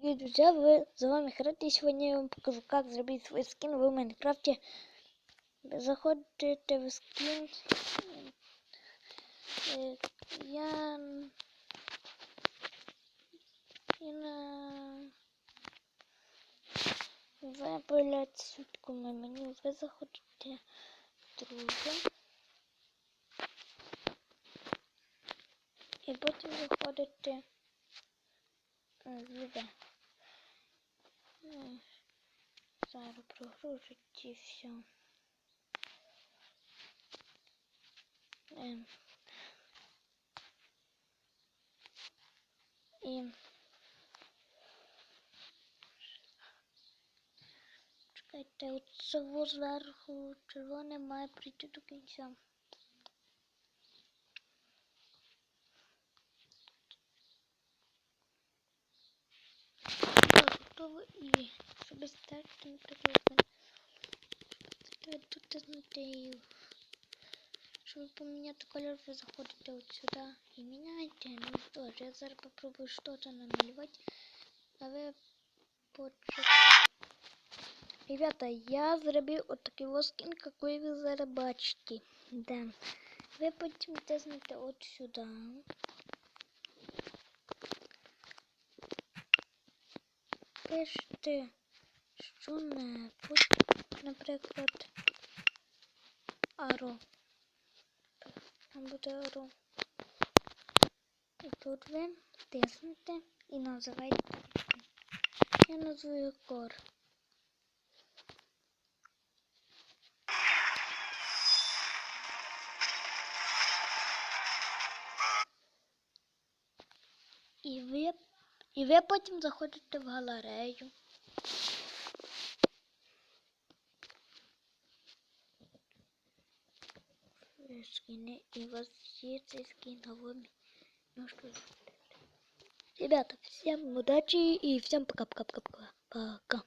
Дорогие друзья, вы с вами Храд, и сегодня я вам покажу, как сделать свой скин в Майнкрафте. Заходите в скин. Э, Я... Я на... Ви появляється сутку на меню, ви заходите в друге. І потім заходите Віде. Зараз прогружить і все. Ем. І чекайте, от цього зверху червоне має прийти до кінця. Тут знайти. Щоб поміняти кольор, ви заходите от сюди і міняєте. Ну що ж, я зараз попробую щось намалювати. А ви почекайте. Ребята, я зробив от такий воскін, який ви зараз бачите. Да. Ви потім тиснете от сюди. Пишете що-небудь, наприклад, аро. Там буде аро. І тут ви тиснете і називаєте. Я назву кор. І ви, і ви потім заходите в галерею. Скины, и у вас есть скин на. Ну что. Ребята, всем удачи и всем пока-пока-пока-пока. Пока.